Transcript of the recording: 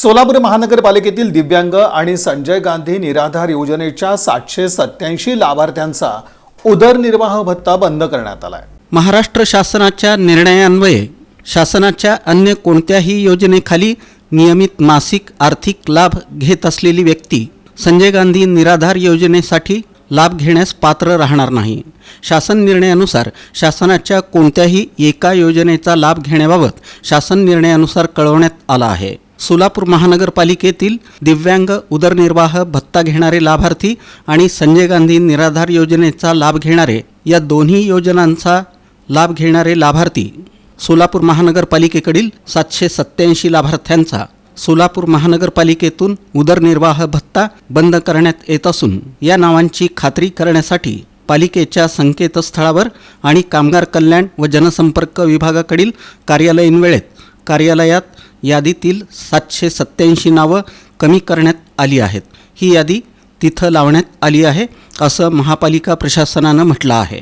सोलापूर महानगरपालिकेतील दिव्यांग आणि संजय गांधी निराधार योजनेच्या सातशे सत्याऐंशी लाभार्थ्यांचा उदरनिर्वाह भत्ता बंद करण्यात आलाय. महाराष्ट्र शासनाच्या निर्णयान्वये शासनाच्या अन्य कोणत्याही योजनेखाली नियमित मासिक आर्थिक लाभ घेत असलेली व्यक्ती संजय गांधी निराधार योजनेसाठी लाभ घेण्यास पात्र राहणार नाही. शासन निर्णयानुसार शासनाच्या कोणत्याही एका योजनेचा लाभ घेण्याबाबत शासन निर्णयानुसार कळवण्यात आला आहे. सोलापूर महानगरपालिकेतील दिव्यांग उदरनिर्वाह भत्ता घेणारे लाभार्थी आणि संजय गांधी निराधार योजनेचा लाभ घेणारे या दोन्ही योजनांचा लाभ घेणारे लाभार्थी सोलापूर महानगरपालिकेकडील सातशे सत्त्याऐंशी लाभार्थ्यांचा सोलापूर महानगरपालिकेतून उदरनिर्वाह भत्ता बंद करण्यात येत असून या नावांची खात्री करण्यासाठी पालिकेच्या संकेतस्थळावर आणि कामगार कल्याण व जनसंपर्क विभागाकडील कार्यालयीन वेळेत कार्यालयात यादीतील सातशे सत्त्याऐंशी नावं कमी करण्यात आली आहेत. ही यादी तिथं लावण्यात आली आहे असं महापालिका प्रशासनानं म्हटलं आहे.